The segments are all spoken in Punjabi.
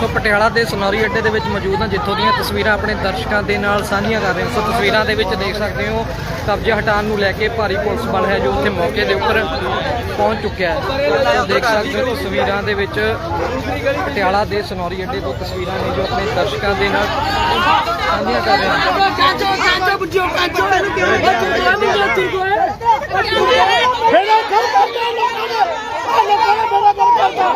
ਸੋ ਪਟਿਆਲਾ ਦੇ ਸਨੌਰੀ ਅੱਡੇ ਦੇ ਵਿੱਚ ਮੌਜੂਦ ਹਾਂ, ਜਿੱਥੋਂ ਦੀਆਂ ਤਸਵੀਰਾਂ ਆਪਣੇ ਦਰਸ਼ਕਾਂ ਦੇ ਨਾਲ ਸਾਂਝੀਆਂ ਕਰ ਰਹੇ ਹਾਂ। ਸੋ ਤਸਵੀਰਾਂ ਦੇ ਵਿੱਚ ਦੇਖ ਸਕਦੇ ਹੋ, ਕਬਜ਼ੇ ਹਟਾਉਣ ਨੂੰ ਲੈ ਕੇ ਭਾਰੀ ਪੁਲਿਸ ਬਲ ਹੈ ਜੋ ਉੱਥੇ ਮੌਕੇ ਦੇ ਉੱਪਰ ਪਹੁੰਚ ਚੁੱਕਿਆ ਹੈ। ਦੇਖ ਸਕਦੇ ਹੋ ਤਸਵੀਰਾਂ ਦੇ ਵਿੱਚ ਪਟਿਆਲਾ ਦੇ ਸਨੌਰੀ ਅੱਡੇ ਤੋਂ ਤਸਵੀਰਾਂ ਨੇ ਜੋ ਆਪਣੇ ਦਰਸ਼ਕਾਂ ਦੇ ਨਾਲ ਸਾਂਝੀਆਂ ਕਰ ਰਹੇ ਹਾਂ ਕਾਚੋ ਕਾਚੋ ਬੁੱਝੋ ਕਾਚੋ ਇਹਨੂੰ ਕਿਵੇਂ ਬੱਚੋ ਮੁੰਡਾ ਤੁਰ ਮੇਰਾ ਘਰ ਕਰਦਾ ਲੋਕਾਂ ਨੇ ਲੋਕਾਂ ਨੇ ਬੜਾ ਕਰਦਾ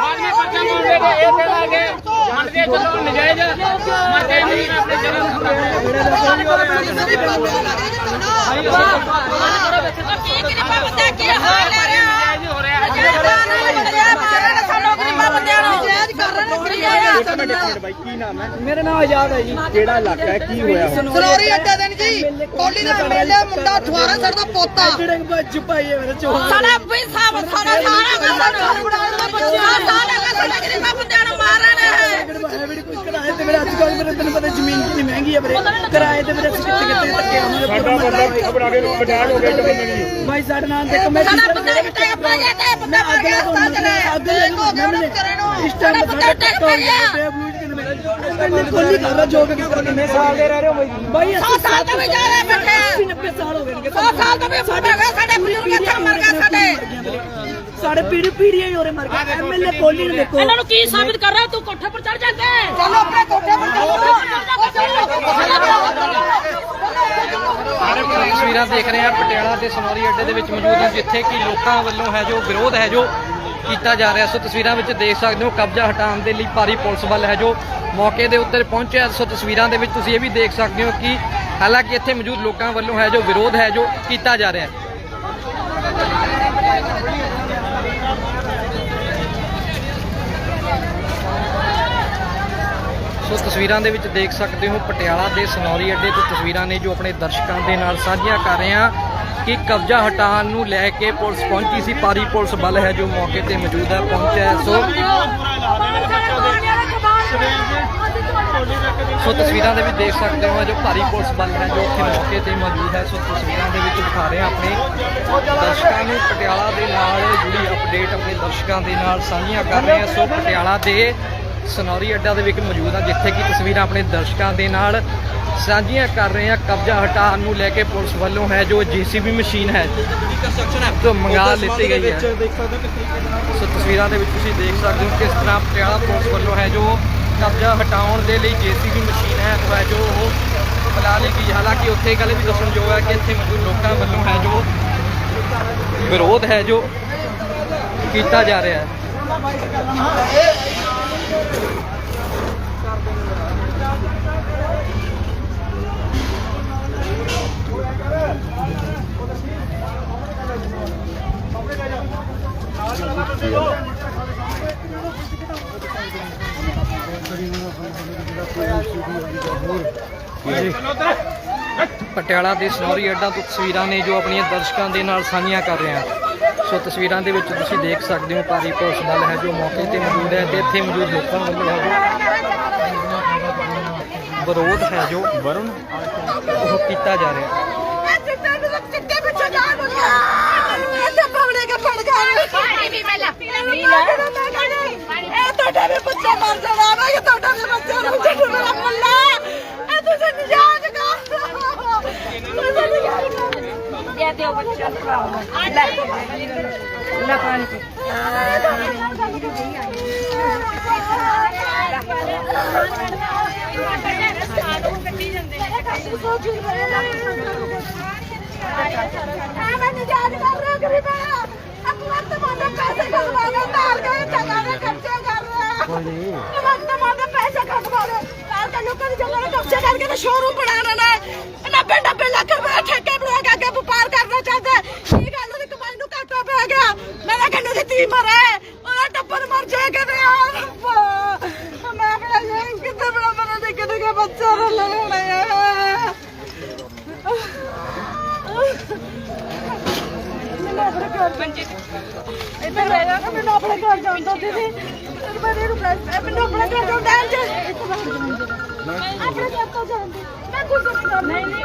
ਆਦਮੀ ਪੱਕਾ ਮੁੰਡੇ ਦੇ ਇਹ ਤੇ ਲਾਗੇ ਮੰਨਦੇ ਚਲੋ ਨਜਾਇਜ਼ ਮਰਦੇ ਨਹੀਂ ਆਪਣੇ ਜਨਮ ਹੋ ਰਿਹਾ ਮੇਰਾ ਨਾਮ ਆਜ਼ਾਦ ਹੈ ਜੀ ਕਿਹੜਾ ਇਲਾਕਾ ਹੈ ਕੀ ਹੋਇਆ ਸਲੋਰੀ ਅੱਡੇ ਦਿਨ ਜੀ ਕੋਲੀ ਦਾ ਮੇਲੇ ਮੁੰਡਾ 18 ਸਾਲ ਦਾ ਪੋਤਾ ਜਿਹੜੇ ਬੱਜ ਪਾਈਏ ਮੇਰੇ ਚੋਹ ਸਾਡਾ ਵੀ ਸਾਬ ਸਾਡਾ ਸਾਰਾ ਕੰਮ ਘਰ ਬਣਾਉਣ ਦਾ ਬੱਚਾ ਸਾਡਾ ਸਾਡਾ ਗਰੀਬਾਂ ਬੰਦਿਆਂ ਨੂੰ ਮਾਰਨ ਹੈ ਵੀਰੇ ਕੋਈ ਕਿਰਾਏ ਤੇ ਮੇਰੇ ਤੈਨੂੰ ਪਤਾ ਜ਼ਮੀਨ ਕਿੰਨੀ ਮਹਿੰਗੀ ਹੈ ਵੀਰੇ। ਕਿਰਾਏ ਤੇ ਮੇਰੇ ਅਸੀਂ ਕਿੱਥੇ ਕਿੱਥੇ ਧੱਕੇ ਆਉਂਦੇ ਸਾਡਾ ਬੰਦਾ ਖਬਰ ਆ ਕੇ ਬਟਾਲ ਹੋ ਗਿਆ ਤੇ ਬੰਦੇ ਭਾਈ ਸਾਡੇ ਨਾਲ ਦੇ ਕਮੇਟੀ ਸਾਡਾ ਬੰਦਾ ਕਿੱਥੇ ਪੈ ਗਿਆ ਤੇ ਬੰਦਾ ਮੈਂ ਅੱਗ ਲਾ ਦੂੰ ਅੱਗ ਲਾ ਦੂੰ ਇਸ ਟਾਈਮ ਬੰਦਾ ਟਿਕ ਪੈ ਗਿਆ ਬਲੂਜ ਕਿੰਨੇ ਕੋਲੀ ਕਰ ਰਹਾ ਜੋਗ ਕਿੰਨੇ ਸਾਲ ਦੇ ਰਹਿ ਰਹੇ ਹੋ ਬਾਈ? ਸੌ ਸਾਲ ਤੋਂ ਵੀ ਜਾ ਰਹੇ ਬੈਠੇ ਆ। 90 ਸਾਲ ਹੋ ਗਏ ਨੇ ਸੌ ਸਾਲ ਤੋਂ ਵੀ ਫੁੱਟ ਗਏ ਸਾਡੇ ਬਜ਼ੁਰਗ ਇੱਥੇ ਮਰ ਗਏ ਸਾਡੇ ਪੀੜੀ ਪੀੜੀਆਂ ਹੀ ਹੋਰੇ ਮਰ ਗਏ। ਐਮਐਲਏ ਕੋਲੀ ਨੂੰ ਦੇਖੋ। ਇਹਨਾਂ ਨੂੰ ਕੀ ਸਾਬਿਤ ਕਰ ਰਿਹਾ ਤੂੰ ਕੋਠੇ ਪਰ ਚੜ ਜਾਂਦਾ। ਹੈ ਚਲੋ ਆਪਣੇ ਕੋਠੇ ਪਰ ਤਸਵੀਰਾਂ ਦੇਖ ਰਹੇ ਹਾਂ ਪਟਿਆਲਾ ਦੇ ਸਨੌਰੀ ਅੱਡੇ ਦੇ ਵਿੱਚ ਮੌਜੂਦ ਹਾਂ ਜਿੱਥੇ ਕਿ ਲੋਕਾਂ ਵੱਲੋਂ ਹੈ ਜੋ ਵਿਰੋਧ ਹੈ ਜੋ ਕੀਤਾ ਜਾ ਰਿਹਾ। ਸੋ ਤਸਵੀਰਾਂ ਵਿੱਚ ਦੇਖ ਸਕਦੇ ਹੋ ਕਬਜ਼ਾ ਹਟਾਉਣ ਦੇ ਲਈ ਭਾਰੀ ਪੁਲਿਸ ਬਲ ਹੈ ਜੋ ਮੌਕੇ ਦੇ ਉੱਤੇ ਪਹੁੰਚਿਆ। ਸੋ ਤਸਵੀਰਾਂ ਦੇ ਵਿੱਚ ਤੁਸੀਂ ਇਹ ਵੀ ਦੇਖ ਸਕਦੇ ਹੋ ਕਿ ਹਾਲਾਂਕਿ ਇੱਥੇ ਮੌਜੂਦ ਲੋਕਾਂ ਵੱਲੋਂ ਹੈ ਜੋ ਵਿਰੋਧ ਹੈ ਜੋ ਕੀਤਾ ਜਾ ਰਿਹਾ ਹੈ। ਸੋ ਤਸਵੀਰਾਂ ਦੇ ਵਿੱਚ ਦੇਖ ਸਕਦੇ ਹੋ ਪਟਿਆਲਾ ਦੇ ਸਨੌਰੀ ਅੱਡੇ ਤੋਂ ਤਸਵੀਰਾਂ ਨੇ ਜੋ ਆਪਣੇ ਦਰਸ਼ਕਾਂ ਦੇ ਨਾਲ ਸਾਂਝੀਆਂ ਕਰ ਰਹੇ ਹਾਂ ਕਿ ਕਬਜ਼ਾ ਹਟਾਉਣ ਨੂੰ ਲੈ ਕੇ ਪੁਲਿਸ ਪਹੁੰਚੀ ਸੀ। ਭਾਰੀ ਪੁਲਿਸ ਬਲ ਹੈ ਜੋ ਮੌਕੇ ਤੇ ਮੌਜੂਦ ਹੈ, ਪਹੁੰਚਿਆ ਸੋ ਸੋ ਤਸਵੀਰਾਂ ਦੇ ਵਿੱਚ ਦੇਖ ਸਕਦੇ ਹੋ ਜੋ ਭਾਰੀ ਪੁਲਿਸ ਬਲ ਹੈ ਜੋ ਉੱਥੇ ਮੌਕੇ ਤੇ ਮੌਜੂਦ ਹੈ। ਸੋ ਤਸਵੀਰਾਂ ਦੇ ਵਿੱਚ ਦਿਖਾ ਰਹੇ ਹਾਂ ਆਪਣੇ ਦਰਸ਼ਕਾਂ ਨੂੰ। ਪਟਿਆਲਾ ਦੇ ਨਾਲ ਜੁੜੀ ਅਪਡੇਟ ਆਪਣੇ ਦਰਸ਼ਕਾਂ ਦੇ ਨਾਲ ਸਾਂਝੀਆਂ ਕਰ ਰਹੇ ਹਾਂ। ਸੋ ਪਟਿਆਲਾ ਦੇ ਸਨੌਰੀ ਅੱਡਾ ਦੇ ਵਿੱਚ ਮੌਜੂਦ ਹਾਂ ਜਿੱਥੇ ਕਿ ਤਸਵੀਰਾਂ ਆਪਣੇ ਦਰਸ਼ਕਾਂ ਦੇ ਨਾਲ ਸਾਂਝੀਆਂ ਕਰ ਰਹੇ ਹਾਂ। ਕਬਜ਼ਾ ਹਟਾਉਣ ਨੂੰ ਲੈ ਕੇ ਪੁਲਿਸ ਵੱਲੋਂ ਹੈ ਜੋ ਜੀਸੀਬੀ ਮਸ਼ੀਨ ਹੈ ਜੋ ਮੰਗਾ ਲਿੱਤੀ ਗਈ ਹੈ। ਸੋ ਤਸਵੀਰਾਂ ਦੇ ਵਿੱਚ ਤੁਸੀਂ ਦੇਖ ਸਕਦੇ ਹੋ ਕਿਸ ਤਰ੍ਹਾਂ ਪਟਿਆਲਾ ਪੁਲਿਸ ਵੱਲੋਂ ਹੈ ਜੋ ਕਬਜ਼ਾ ਹਟਾਉਣ ਦੇ ਲਈ ਜੀਸੀਬੀ ਮਸ਼ੀਨ ਹੈ ਉਹ ਹੈ ਜੋ ਉਹ ਬੁਲਾ ਲਈ ਗਈ। ਹਾਲਾਂਕਿ ਉੱਥੇ ਗੱਲ ਵੀ ਦੱਸਣਯੋਗ ਹੈ ਕਿ ਇੱਥੇ ਮੌਜੂਦ ਲੋਕਾਂ ਵੱਲੋਂ ਹੈ ਜੋ ਵਿਰੋਧ ਹੈ ਜੋ ਕੀਤਾ ਜਾ ਰਿਹਾ ਹੈ। ਪਟਿਆਲਾ ਦੇ ਸਨੌਰੀ ਅੱਡਾ ਤੋਂ ਤਸਵੀਰਾਂ ਨੇ ਜੋ ਆਪਣੀਆਂ ਦਰਸ਼ਕਾਂ ਦੇ ਨਾਲ ਸਾਂਝੀਆਂ ਕਰ ਰਹੇ ਹਾਂ। ਸੋ ਤਸਵੀਰਾਂ ਦੇ ਵਿੱਚ ਤੁਸੀਂ ਦੇਖ ਸਕਦੇ ਹੋ ਭਾਰੀ ਪੁਲਿਸ ਬਲ ਹੈ ਜੋ ਮੌਕੇ ਤੇ ਮੌਜੂਦ ਹੈ ਤੇ ਇੱਥੇ ਮੌਜੂਦ ਲੋਕਾਂ ਵੱਲੋਂ ਹੈ ਵਿਰੋਧ ਹੈ ਜੋ ਵਰੁਣ ਉਹ ਕੀਤਾ ਜਾ ਰਿਹਾ ਹੈ। ਤੁਹਾਡਾ ਵੀ ਬੱਚਾ ਮਰ ਜਾਣਾ ਇਹ ਤੁਹਾਡਾ ਵੀ ਬੱਚਾ ਰੁੱਝ ਜਾਣਾ ਮੱਲਾ ਇਹ ਤੁਸੀਂ ਨਿਜਾਤ ਕਰ ਤੁਸੀਂ ਨਿਜਾਤ ਕਰ ਇਹ ਤੇ ਉਹ ਬੱਚਾ ਭਰਾਵਾ ਲੈ। ਲੈ ਪਾਣੀ ਪੀ। ਮੈਂ ਨਿਜਾਤ ਕਰ ਰਿਹਾ ਗਰੀਬਾ ਅਕਵੰਤ ਮਾਦਾ ਪੈਸੇ ਕਮਾਉਣਾ ਧਾਰ ਗਏ ਜਗ੍ਹਾ ਦੇ ਕਬਜ਼ੇ ਕਰ ਰਿਹਾ। ਅਕਵੰਤ ਮਾਦਾ ਪੈਸੇ ਕਮਾਉਣਾ ਧਾਰ ਕੇ ਲੋਕਾਂ ਦੀ ਜਗ੍ਹਾ ਦੇ ਕਬਜ਼ੇ ਕਰਕੇ ਤਾਂ ਸ਼ੋਰੂਮ ਬਣਾਉਣਾ ਨਾ। ਨੱਬੇ ਨੱਬੇ ਲੱਖ ਰੁਪਏ ਠੇਕੇ ਬਣਾ ਕੇ ਅੱਗੇ ਵਪਾਰ ਕਰਨਾ ਚਾਹੁੰਦੇ ਕੀ ਗੱਲ ਉਹਦੀ ਕਮਾਈ ਨੂੰ ਘਾਟਾ ਪੈ ਗਿਆ ਮੇਰਾ ਕੰਨੂ ਦੀ ਧੀ ਮਰੇ ਉਹਦਾ ਟੱਬਰ ਮਰ ਜਾਏਗਾ ਤੇ ਯਾਰ ਮੈਂ ਕਿਹਾ ਇਹ ਕਿੱਥੇ ਬਣਾ ਬਣਾ ਦੇ ਕਿਤੇ ਬੱਚਾ ਰੋਣਾ ਹੋਣਾ ਯਾਰ ਮੈਨੂੰ ਆਪਣੇ ਘਰ ਪੰਜੀ ਇੱਧਰ ਰਹਿ ਜਾ ਮੈਨੂੰ ਆਪਣੇ ਘਰ ਜਾਂਦਾ ਦੀਦੀ ਮੈਂ ਇਹਨੂੰ ਕਹਿ ਮੈਨੂੰ ਆਪਣੇ ਘਰ ਜਾਂਦਾ ਹੈ ਆਪਣੇ ਘਰ ਤੋਂ ਜਾਂਦੀ ਮੈਂ ਕੁਝ ਨਹੀਂ ਕਰਨਾ ਨਹੀਂ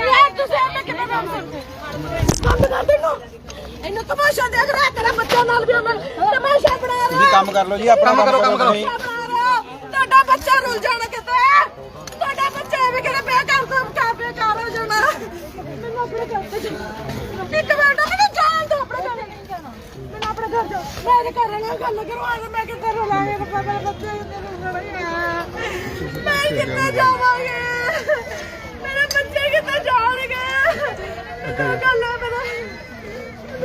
ਯਾਰ ਤੁਸੀਂ ਐਵੇਂ ਕਿਵੇਂ ਕਰ ਸਕਦੇ ਬੰਦ ਕਰ ਦੇ ਇਹਨੂੰ ਇਹਨੂੰ ਤਮਾਸ਼ਾ ਦੇਖ ਰਿਹਾ ਤੇਰਾ ਬੱਚਾ ਨਾਲ ਵੀ ਮੈਂ ਤਮਾਸ਼ਾ ਬਣਾ ਰਿਹਾ ਕੰਮ ਕਰ ਲਓ ਜੀ ਆਪਣਾ ਕੰਮ ਕਰੋ, ਕੰਮ ਕਰੋ। ਨਹੀਂ। ਤੁਹਾਡਾ ਬੱਚਾ ਰੁੱਲ ਜਾਣਾ ਕਿਤੇ ਤੁਹਾਡਾ ਬੱਚਾ ਐਵੇਂ ਕਿਤੇ ਬੇ ਕਰ ਦੋ ਕਾ ਬੇਕਾਰ ਹੋ ਜਾਣਾ ਮੈਨੂੰ ਆਪਣੇ ਘਰ ਤੇ ਜਾਣਾ। ਇੱਕ ਮਿੰਟ ਮੈਨੂੰ ਜਾਣ ਦੋ ਆਪਣੇ ਘਰ ਨਹੀਂ ਜਾਣਾ ਮੈਨੂੰ ਆਪਣੇ ਘਰ ਜਾ ਮੈਂ ਇਹਦੇ ਘਰ ਨਾਲ ਗੱਲ ਕਰਵਾ ਦੇ ਮੈਂ ਕਿੱਥੇ ਰੁਲਾਂਗੇ ਪਪਾ ਮੇਰੇ ਬੱਚੇ ਕਿੱਥੇ ਰੁਲਣਗੇ ਮੈਂ ਕਿੱਥੇ ਜਾਵਾਂਗੇ? ਮੇਰੇ ਬੱਚੇ ਕਿੱਥੇ ਜਾਣਗੇ? ਇਹ ਗੱਲ ਹੈ ਮੇਰਾ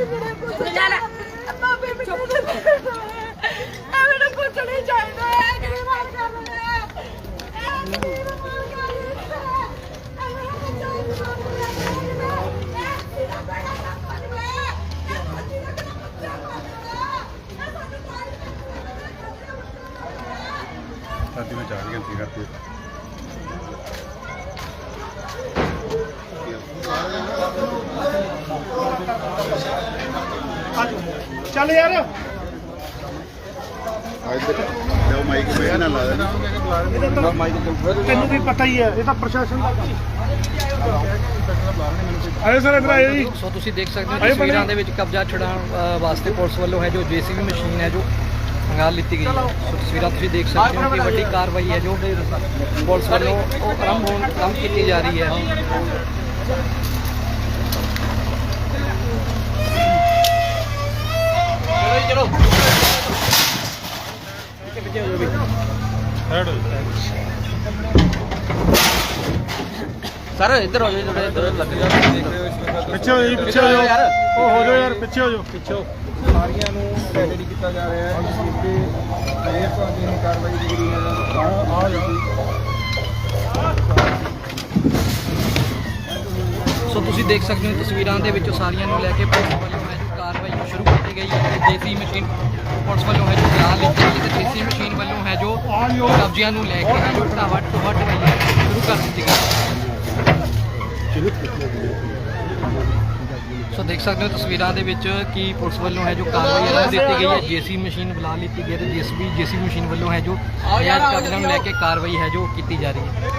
ਮੇਰੇ ਪੁੱਤ ਜਾਣਾ ਬਾਬੇ ਮੈਨੂੰ ਮੈਨੂੰ ਕੁਝ ਨਹੀਂ ਚਾਹੀਦਾ ਹੈ ਕਿ ਮਾਰ ਕਰ ਰਿਹਾ ਹੈ ਮੇਰਾ ਮਾਰ ਕਰ ਰਿਹਾ ਹੈ ਮੇਰਾ ਬੱਚਾ ਮਾਰ ਬੜਾ ਕਰ ਰਿਹਾ? ਹੈ ਕਰ ਸਾਡੀ ਵਿੱਚ ਆ ਗਈ ਗੰਤੀ ਕਰਤੀ ਚੱਲ ਯਾਰ। ਜੋ ਮਾਈਕ ਮੈਂ ਨਾ ਲਾ ਦੇਣਾ ਤੈਨੂੰ ਵੀ ਪਤਾ ਹੀ ਹੈ ਇਹ ਤਾਂ ਪ੍ਰਸ਼ਾਸਨ ਦਾ ਆਏ ਸਰ ਇਧਰ ਆਏ ਜੀ। ਸੋ ਤੁਸੀਂ ਦੇਖ ਸਕਦੇ ਹੋ ਆਏ ਤਸਵੀਰਾਂ ਬੰਦੇ। ਦੇ ਵਿੱਚ ਕਬਜ਼ਾ ਛੁਡਾਉਣ ਅ, ਵਾਸਤੇ ਪੁਲਿਸ ਵੱਲੋਂ ਹੈ ਜੋ ਜੀਸੀਬੀ ਮਸ਼ੀਨ ਹੈ ਜੋ ਮੰਗਾ ਲਿੱਤੀ ਗਈ ਹੈ। ਸੋ ਤਸਵੀਰਾਂ ਤੁਸੀਂ ਦੇਖ ਸਕਦੇ ਹੋ ਕਿ ਵੱਡੀ ਕਾਰਵਾਈ ਹੈ ਜੋ ਪੁਲਿਸ ਵੱਲੋਂ ਉਹ ਆਰੰਭ ਹੋਣ ਕੰਮ ਕੀਤੀ ਜਾ ਰਹੀ ਹੈ। ਚਲੋ। ਸਰ ਇੱਧਰ ਹੋ ਜਾਓ ਥੋੜੇ ਇੱਧਰ ਲੱਗ ਜਾ ਪਿੱਛੇ ਹੋ ਜਾਓ ਜੀ ਪਿੱਛੇ ਹੋ ਜਾਓ। ਯਾਰ। ਉਹ ਹੋ ਜਾਓ ਯਾਰ ਪਿੱਛੇ ਹੋ ਜਾਓ। ਪਿੱਛੋ। ਸਾਰੀਆਂ ਨੂੰ ਰੈਡੀ ਕੀਤਾ ਜਾ ਰਿਹਾ ਹੈ ਜਿਸ ਤੇ ਇਹ ਤੁਹਾਡੀ ਕਾਰਵਾਈ ਜ਼ਰੂਰੀ ਹੈ ਆ ਆ ਜਾਓ ਸੋ ਤੁਸੀਂ ਦੇਖ ਸਕਦੇ ਹੋ ਤਸਵੀਰਾਂ ਦੇ ਵਿੱਚ ਸਾਰੀਆਂ ਨੂੰ ਲੈ ਕੇ ਪੁਲਿਸ ਵੱਲੋਂ ਗਈ ਹੈ ਜੇਸੀ ਮਸ਼ੀਨ ਪੁਲਿਸ ਵੱਲੋਂ ਹੈ ਜੋ ਲਿਖੀ ਗਈ ਤੇ ਜੇਸੀ ਮਸ਼ੀਨ ਵੱਲੋਂ ਹੈ ਜੋ ਕਬਜ਼ਿਆਂ ਨੂੰ ਲੈ ਕੇ ਹੈ ਜੋ ਢਾਵਾ ਢੋਆ ਢਵਾਈ ਹੈ ਸ਼ੁਰੂ ਕਰ ਦਿੱਤੀ ਗਈ। ਸੋ ਦੇਖ ਸਕਦੇ ਹੋ ਤਸਵੀਰਾਂ ਦੇ ਵਿੱਚ ਕਿ ਪੁਲਿਸ ਵੱਲੋਂ ਹੈ ਜੋ ਕਾਰਵਾਈ ਹੈ ਦਿੱਤੀ ਗਈ ਹੈ। ਜੇਸੀ ਮਸ਼ੀਨ ਬੁਲਾ ਲਿੱਤੀ ਗਈ ਹੈ ਤੇ ਜੇਸੀਬੀ ਜੇਸੀ ਮਸ਼ੀਨ ਵੱਲੋਂ ਹੈ ਜੋ ਨਜਾਇਜ਼ ਕਬਜ਼ਿਆਂ ਨੂੰ ਲੈ ਕੇ ਕਾਰਵਾਈ ਹੈ ਜੋ ਕੀਤੀ ਜਾ ਰਹੀ ਹੈ।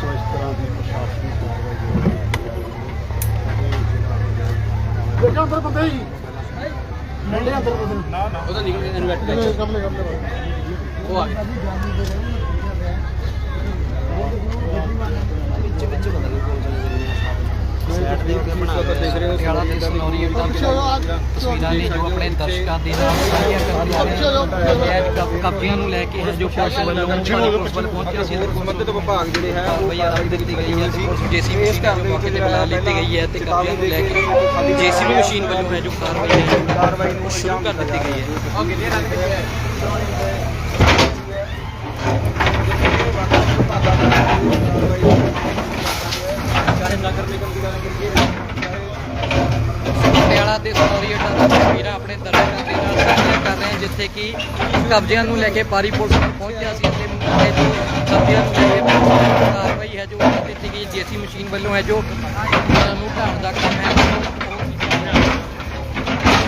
ਸੋ ਇਸ ਤਰ੍ਹਾਂ ਦੀ ਪ੍ਰਸ਼ਾਸਨਿਕ ਕਾਰਵਾਈ ਦੇਖੋ ਅੰਦਰ ਬੰਦੇ ਹੀ। ਨੰਡੇ ਅੰਦਰ ਬੰਦੇ। ਨਾ ਨਾ। ਉਹਦਾ ਨਿਕਲ ਗਿਆ ਇਨਵੈਟ ਕਮਲੇ ਕਮਲੇ ਉਹ ਆ ਗਿਆ। ਪਟਿਆਲਾ ਦੇ ਸਨੌਰੀ ਅੱਡਾ ਦੇ ਤਸਵੀਰਾਂ ਨੇ ਜੋ ਆਪਣੇ ਦਰਸ਼ਕਾਂ ਦੇ ਨਾਲ ਸਾਂਝੀਆਂ ਕਰਦੀਆਂ ਨੇ ਕਬ- ਕਬਜ਼ਿਆਂ ਨੂੰ ਲੈ ਕੇ ਹੈ ਜੋ ਪੁਲਿਸ ਵੱਲੋਂ ਪੁਲਿਸ ਵੱਲ ਪਹੁੰਚਿਆ ਸੀ। ਸੰਬੰਧਿਤ ਵਿਭਾਗ ਜਿਹੜੇ ਹੈ ਕਾਰਵਾਈ ਆਰੰਭ ਦਿੱਤੀ ਗਈ ਹੈ। ਜੇਸੀਬੀ ਮਸ਼ੀਨ ਮੌਕੇ ਤੇ ਬੁਲਾ ਲਿੱਤੀ ਗਈ ਹੈ ਤੇ ਕਬਜ਼ਿਆਂ ਨੂੰ ਲੈ ਕੇ ਜੇਸੀਬੀ ਮਸ਼ੀਨ ਵੱਲੋਂ ਹੈ ਜੋ ਕਾਰਵਾਈ ਹੈ ਕਾਰਵਾਈ ਨੂੰ ਸ਼ੁਰੂ ਕਰ ਦਿੱਤੀ ਗਈ ਹੈ। ਪਟਿਆਲਾ ਦੇ ਸਟੋਰੀ ਅੱਡਾ ਦਾ ਤਸਵੀਰਾਂ ਆਪਣੇ ਦਰਸ਼ਕਾਂ ਦੇ ਨਾਲ ਸਾਂਝੀਆਂ ਕਰ ਰਹੇ ਹਾਂ, ਜਿੱਥੇ ਕਿ ਕਬਜ਼ਿਆਂ ਨੂੰ ਲੈ ਕੇ ਪਾਰੀ ਪੁਲਿਸ ਨੂੰ ਪਹੁੰਚਿਆ ਸੀ ਅਤੇ ਇਹ ਜੋ ਕਬਜ਼ਿਆਂ ਨੂੰ ਲੈ ਕੇ ਕਾਰਵਾਈ ਹੈ ਜੋ ਉਹ ਦਿੱਤੀ ਗਈ ਜੇਸੀ ਮਸ਼ੀਨ ਵੱਲੋਂ ਹੈ, ਜੋ ਉਹਨਾਂ ਨੂੰ ਢਾਣ ਦਾ ਕੰਮ ਹੈ ਉਹ ਕੀਤਾ ਜਾ ਰਿਹਾ ਹੈ।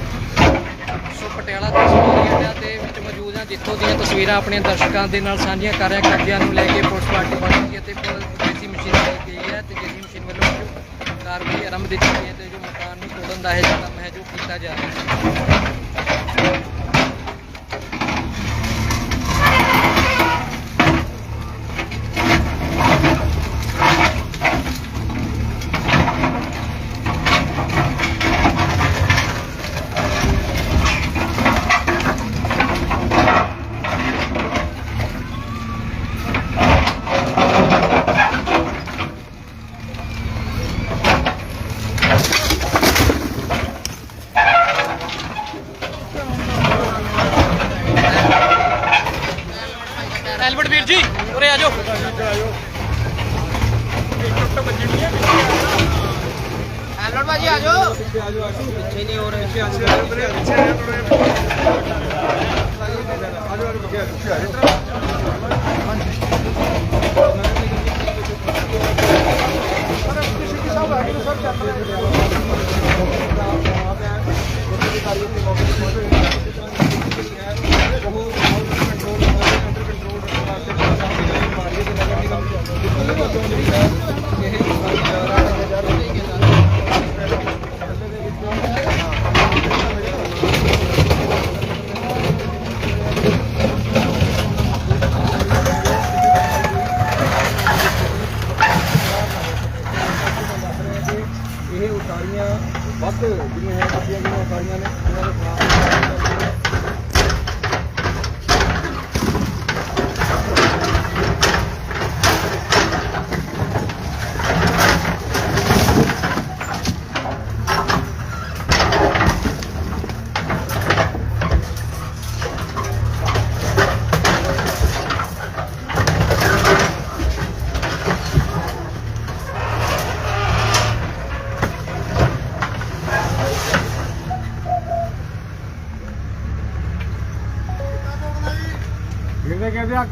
ਸੋ ਪਟਿਆਲਾ ਦੇ ਸਟੋਰੀ ਅੱਡਾ ਦੇ ਵਿੱਚ ਮੌਜੂਦ ਹਾਂ ਜਿੱਥੋਂ ਦੀਆਂ ਤਸਵੀਰਾਂ ਆਪਣੇ ਦਰਸ਼ਕਾਂ ਦੇ ਨਾਲ ਸਾਂਝੀਆਂ ਕਰ ਰਿਹਾ ਕਬਜ਼ਿਆਂ ਨੂੰ ਲੈ ਕੇ ਪੁਲਿਸ ਪਾਰਟੀ ਪਹੁੰਚੀ ਹੈ ਤੇ ਪੁਲਿਸ ਜੇਸੀ ਮਸ਼ੀਨ ਲੈ ਗਈ ਹੈ ਤੇ ਜੇਸੀ ਮਸ਼ੀਨ ਵੱਲੋਂ ਕਾਰਵਾਈ ਆਰੰਭ ਦਿੱਤੀ ਗਈ ਹੈ ਤੇ ਜੋ ਮਕਾਨ ਨੂੰ ਤੋੜਨ ਦਾ ਹੈ ਜੋ ਕੰਮ ਕੀਤਾ ਜਾ ਰਿਹਾ ਹੈ ਉਰੇ ਆ ਜਾਓ ਹੈਲੋ ਭਾਜੀ ਆ ਜਾਓ ਇਹ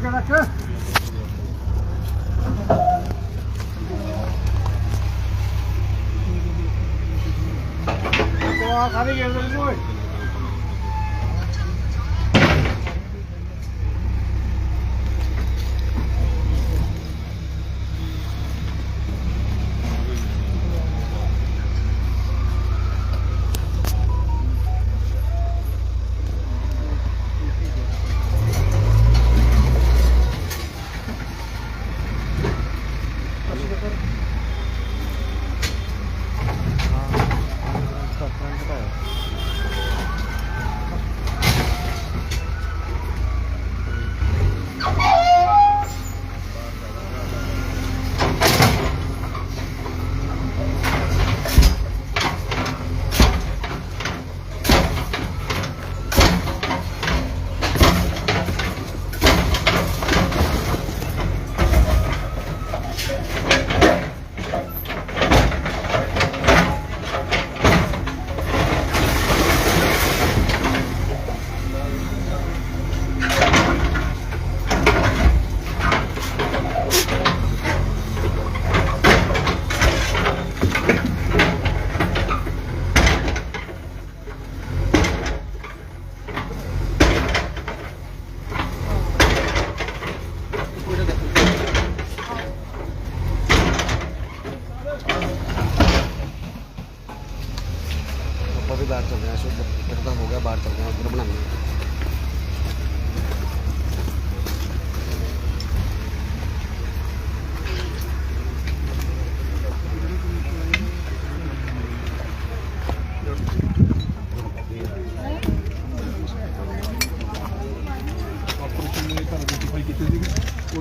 ਇਹਦੇ ਰੱਖ ਤੋ ਖਾਲੀ ਗੇਰ ਦੇ ਓਏ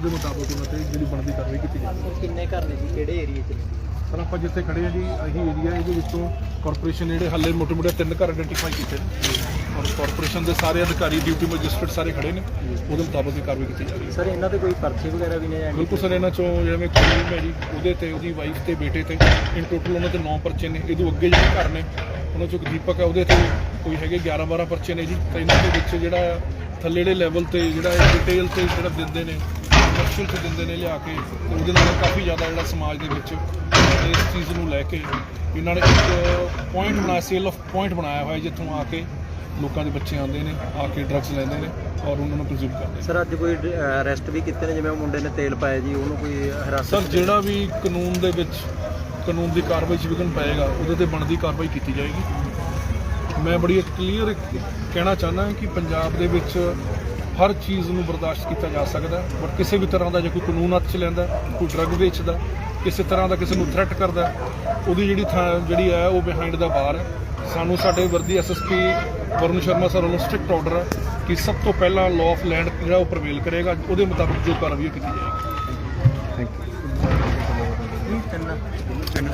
ਉਹਦੇ ਮੁਤਾਬਕ ਉਹਨਾਂ ਤੇ ਜਿਹੜੀ ਬਣਦੀ ਕਾਰਵਾਈ ਕੀਤੀ ਜਾਵੇ ਕਿੰਨੇ ਘਰ ਨੇ ਜੀ? ਕਿਹੜੇ ਏਰੀਏ 'ਚ ਸਰ ਆਪਾਂ ਜਿੱਥੇ ਖੜੇ ਹਾਂ ਜੀ ਇਹੀ ਏਰੀਆ ਇਹਦੇ ਵਿੱਚੋਂ ਕਾਰਪੋਰੇਸ਼ਨ ਜਿਹੜੇ ਹੱਲੇ ਮੋਟੇ ਮੋਟੇ ਤਿੰਨ ਘਰ ਆਇਡੈਂਟੀਫਾਈ ਕੀਤੇ ਨੇ। ਔਰ ਕਾਰਪੋਰੇਸ਼ਨ ਦੇ ਸਾਰੇ ਅਧਿਕਾਰੀ ਡਿਊਟੀ ਮੈਜਿਸਟਰੇਟ ਸਾਰੇ ਖੜੇ ਨੇ। ਉਹਦੇ ਮੁਤਾਬਕ ਹੀ ਕਾਰਵਾਈ ਕੀਤੀ ਜਾ ਰਹੀ ਹੈ। ਸਰ ਇਹਨਾਂ ਦੇ ਕੋਈ ਪਰਚੇ ਵਗੈਰਾ ਵੀ ਨੇ ਜਾਂ ਬਿਲਕੁਲ ਸਰ ਇਹਨਾਂ ਚੋਂ ਜਿਵੇਂ ਹੈ ਜੀ ਉਹਦੇ ਤੇ ਉਹਦੀ ਵਾਈਫ ਤੇ ਬੇਟੇ ਤੇ ਇਨ ਟੋਟਲ ਉਹਨਾਂ ਤੇ 9 ਪਰਚੇ ਨੇ। ਇਹਦੋਂ ਅੱਗੇ ਜਿਹੜੇ ਘਰ ਨੇ ਉਹਨਾਂ ਚੋਂ ਦੀਪਕ ਹੈ ਉਹਦੇ ਤੇ ਕੋਈ ਹੈਗੇ 11 12 ਪਰਚੇ ਨੇ ਜੀ। ਤਾਂ ਇਹਨਾਂ ਦੇ ਵਿੱਚ ਜਿਹੜਾ ਥੱਲੇ ਜਿਹੜੇ ਲੈਵਲ ਤੇ ਜਿਹੜਾ ਡਿਟੇਲ ਤੇ ਜਿਹੜਾ ਦਿੰਦੇ ਨੇ ਕਮਰਸ਼ੀਅਲ ਤੇ ਦਿੰਦੇ ਨੇ ਲਿਆ ਕੇ ਤੇ ਉਹਦੇ ਨਾਲ ਕਾਫੀ ਜ਼ਿਆਦਾ ਜਿਹੜਾ ਸਮਾਜ ਦੇ ਵਿੱਚ ਇਸ ਚੀਜ਼ ਨੂੰ ਲੈ ਕੇ ਇਹਨਾਂ ਨੇ ਇੱਕ ਪੁਆਇੰਟ ਬਣਾਇਆ ਸੇਲ ਆਫ ਪੁਆਇੰਟ ਬਣਾਇਆ ਹੋਇਆ ਜਿੱਥੋਂ ਆ ਕੇ ਲੋਕਾਂ ਦੇ ਬੱਚੇ ਆਉਂਦੇ ਨੇ ਆ ਕੇ ਡਰੱਗਸ ਲੈਂਦੇ ਨੇ ਔਰ ਉਹਨਾਂ ਨੂੰ ਕੰਜ਼ਿਊਮ ਕਰਦੇ ਨੇ। ਸਰ ਅੱਜ ਕੋਈ ਅਰੈਸਟ ਵੀ ਕੀਤੇ ਨੇ ਜਿਵੇਂ ਉਹ ਮੁੰਡੇ ਨੇ ਤੇਲ ਪਾਇਆ ਜੀ ਉਹਨੂੰ ਕੋਈ ਹਰਾਸਤ ਸਰ ਜਿਹੜਾ ਵੀ ਕਾਨੂੰਨ ਦੇ ਵਿੱਚ ਕਾਨੂੰਨ ਦੀ ਕਾਰਵਾਈ 'ਚ ਵਿਘਨ ਪਏਗਾ ਉਹਦੇ ਤੇ ਬਣਦੀ ਕਾਰਵਾਈ ਕੀਤੀ ਜਾਏਗੀ। ਮੈਂ ਬੜੀ ਕਲੀਅਰ ਕਹਿਣਾ ਚਾਹੁੰਦਾ ਕਿ ਪੰਜਾਬ ਦੇ ਵਿੱਚ ਹਰ ਚੀਜ਼ ਨੂੰ ਬਰਦਾਸ਼ਤ ਕੀਤਾ ਜਾ ਸਕਦਾ ਪਰ ਕਿਸੇ ਵੀ ਤਰ੍ਹਾਂ ਦਾ ਜੇ ਕੋਈ ਕਾਨੂੰਨ ਹੱਥ 'ਚ ਲੈਂਦਾ ਕੋਈ ਡਰੱਗ ਵੇਚਦਾ ਕਿਸੇ ਤਰ੍ਹਾਂ ਦਾ ਕਿਸੇ ਨੂੰ ਥ੍ਰੈਟ ਕਰਦਾ ਉਹਦੀ ਜਿਹੜੀ ਥਾਂ ਜਿਹੜੀ ਹੈ ਉਹ ਬਿਹਾਈਂਡ ਦਾ ਬਾਰ ਹੈ। ਸਾਨੂੰ ਸਾਡੇ ਵਰਦੀ ਐਸਐਸਪੀ ਵਰੁਣ ਸ਼ਰਮਾ ਸਰ ਵੱਲੋਂ ਸਟ੍ਰਿਕਟ ਆਰਡਰ ਹੈ ਕਿ ਸਭ ਤੋਂ ਪਹਿਲਾਂ ਲਾਅ ਆਫ ਲੈਂਡ ਜਿਹੜਾ ਉਹ ਪ੍ਰਵੇਲ ਕਰੇਗਾ ਉਹਦੇ ਮੁਤਾਬਕ ਜੋ ਕਾਰਵਾਈ ਕੀਤੀ ਜਾਏਗੀ। ਤਿੰਨ ਤਿੰਨ